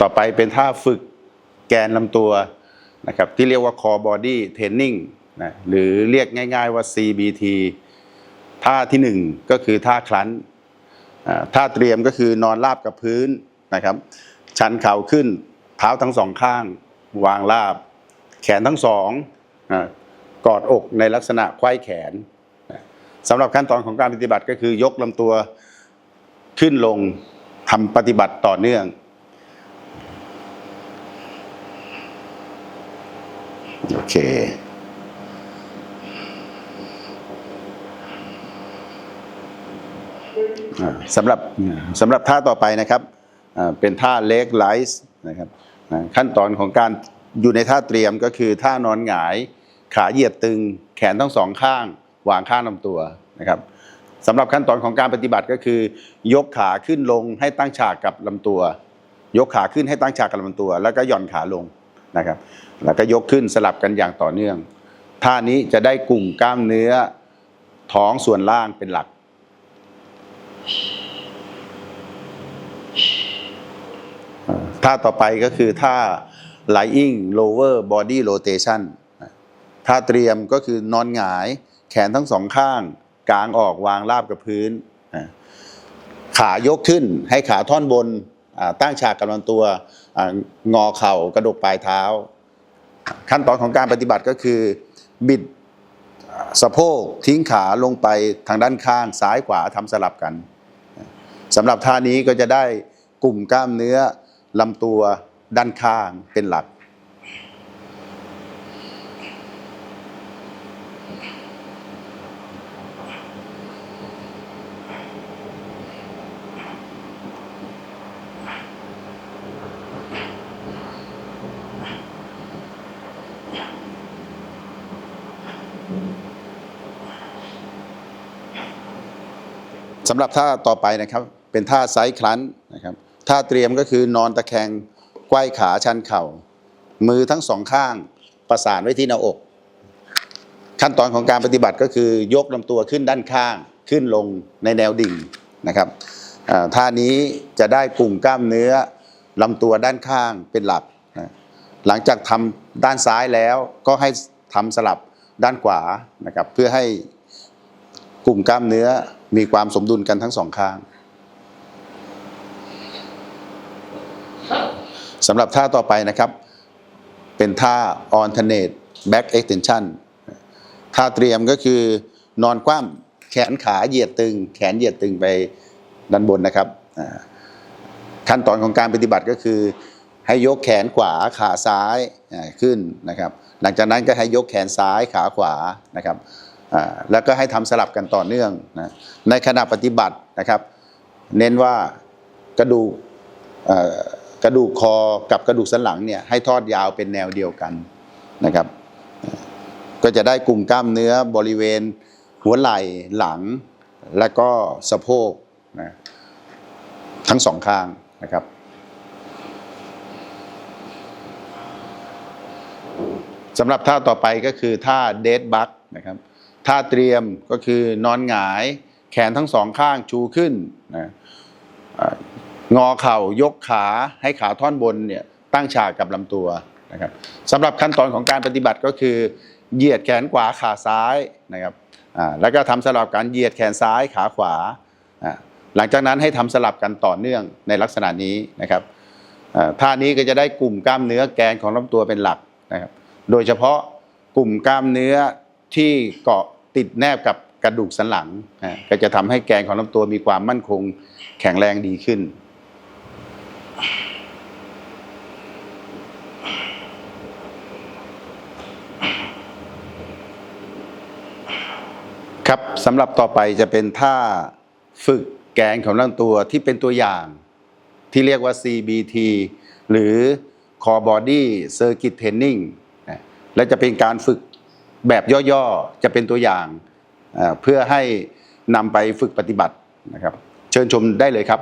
ต่อไปเป็นท่าฝึกแกนลำตัวนะครับที่เรียกว่า core body training นะหรือเรียกง่าย ๆว่า CBT ท่าที่หนึ่งก็คือท่าคลันท่าเตรียมก็คือนอนราบกับพื้นนะครับ ชันเข่าขึ้นเท้าทั้งสองข้าง วางราบ แขนทั้งสองกอดอกในลักษณะไขว้แขนสำหรับขั้นตอนของการปฏิบัติก็คือยกลำตัวขึ้นลงทำปฏิบัติต่อเนื่อง โอเคอ่าสำหรับสำหรับท่าต่อไปนะครับอ่าเป็นท่าเล็กไลส์นะครับอ่าขั้นตอนของการอยู่ในท่าเตรียมก็คือท่านอนหงาย ขาเหยียดตึง แขนทั้งสองข้าง วางข้างลำตัวนะครับสำหรับขั้นตอนของการปฏิบัติก็คือ ยกขาขึ้นลงให้ตั้งฉากกับลำตัว ยกขาขึ้นให้ตั้งฉากกับลำตัว แล้วก็หย่อนขาลง นะครับ แล้วก็ยกขึ้นสลับกันอย่างต่อเนื่อง ท่านี้จะได้กลุ่มกล้ามเนื้อท้องส่วนล่างเป็นหลัก ท่าต่อไปก็คือท่า lying lower body rotation ท่าเตรียมก็คือนอนหงายแขนทั้งสองข้างกางออกวางราบกับพื้น ขายกขึ้นให้ขาท่อนบน ตั้งฉากกำลังตัวงอเข่ากระดกปลายเท้า ขั้นตอนของการปฏิบัติก็คือ บิดสะโพกทิ้งขาลงไปทางด้านข้างซ้ายขวาทำสลับกันสำหรับท่านี้ก็จะได้กลุ่มกล้ามเนื้อลำตัวด้านข้างเป็นหลัก สำหรับท่าต่อไปนะครับ เป็นท่าไซส์คลันนะครับท่าเตรียมก็คือนอนตะแคงไขว้ขาชันเข่า มือทั้งสองข้างประสานไว้ที่หน้าอก ขั้นตอนของการปฏิบัติก็คือยกลำตัวขึ้นด้านข้างขึ้นลงในแนวดิ่งนะครับท่านี้จะได้กลุ่มกล้ามเนื้อลำตัวด้านข้างเป็นหลัก หลังจากทำด้านซ้ายแล้วก็ให้ทำสลับ ด้านขวานะครับเพื่อให้กลุ่มกล้ามเนื้อมีความสมดุลกันทั้งสองข้างสำหรับท่าต่อไปนะครับ เป็นท่า alternate back extension ท่าเตรียมก็คือนอนคว่ำแขนขาเหยียดตึง แขนเหยียดตึงไปด้านบนนะครับ ขั้นตอนของการปฏิบัติก็คือ ให้ยกแขนขวาขาซ้ายขึ้นนะครับ หลังจากนั้นก็ให้ยกแขนซ้ายขาขวานะครับอ่าแล้วก็ให้ทำสลับกันต่อเนื่องนะในขณะปฏิบัตินะครับ เน้นว่ากระดูกอ่อกระดูกคอกับกระดูกสันหลังเนี่ยให้ทอดยาวเป็นแนวเดียวกันนะครับ ก็จะได้กลุ่มกล้ามเนื้อบริเวณหัวไหล่หลัง และก็สะโพกนะทั้งสองข้างนะครับ สำหรับท่าต่อไปก็คือท่าเดดบักนะครับท่าเตรียมก็คือนอนหงาย แขนทั้งสองข้างชูขึ้นนะงอเข่ายกขาให้ขาท่อนบนเนี่ยตั้งฉากกับลำตัวนะครับสำหรับขั้นตอนของการปฏิบัติก็คือเหยียดแขนขวาขาซ้ายนะครับอ่าแล้วก็ทำสลับกันเหยียดแขนซ้ายขาขวาอ่าหลังจากนั้นให้ทำสลับกันต่อเนื่องในลักษณะนี้นะครับอ่าท่านี้ก็จะได้กลุ่มกล้ามเนื้อแกนของลำตัวเป็นหลักนะครับ โดยเฉพาะกลุ่มกล้ามเนื้อที่เกาะติดแนบกับกระดูกสันหลัง ก็จะทำให้แกนของลำตัวมีความมั่นคงแข็งแรงดีขึ้น ครับสำหรับต่อไปจะเป็นท่าฝึกแกนของลำตัวที่เป็นตัวอย่าง ที่เรียกว่า CBT หรือ Core Body Circuit Training และจะเป็นการฝึกแบบย่อๆ จะเป็นตัวอย่างเพื่อให้นำไปฝึกปฏิบัตินะครับ เชิญชมได้เลยครับ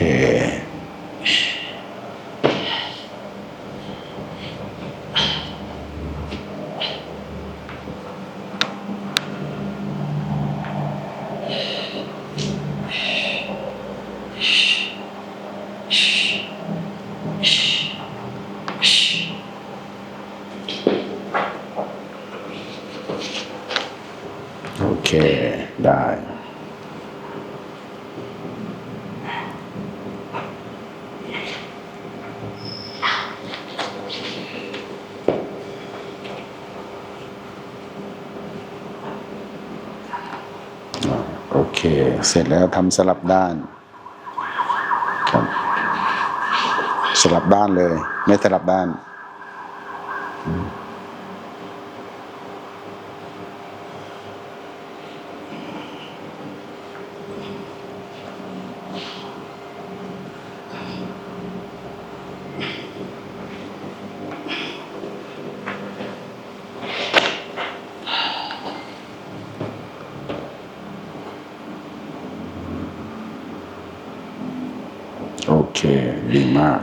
โอเค โอเค ได้ อ่าโอ เค เสร็จแล้วทำสลับด้านครับสลับด้านเลย ไม่สลับด้านโอ เค ดีมาก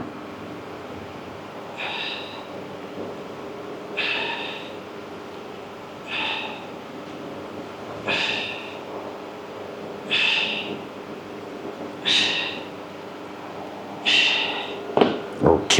โอเค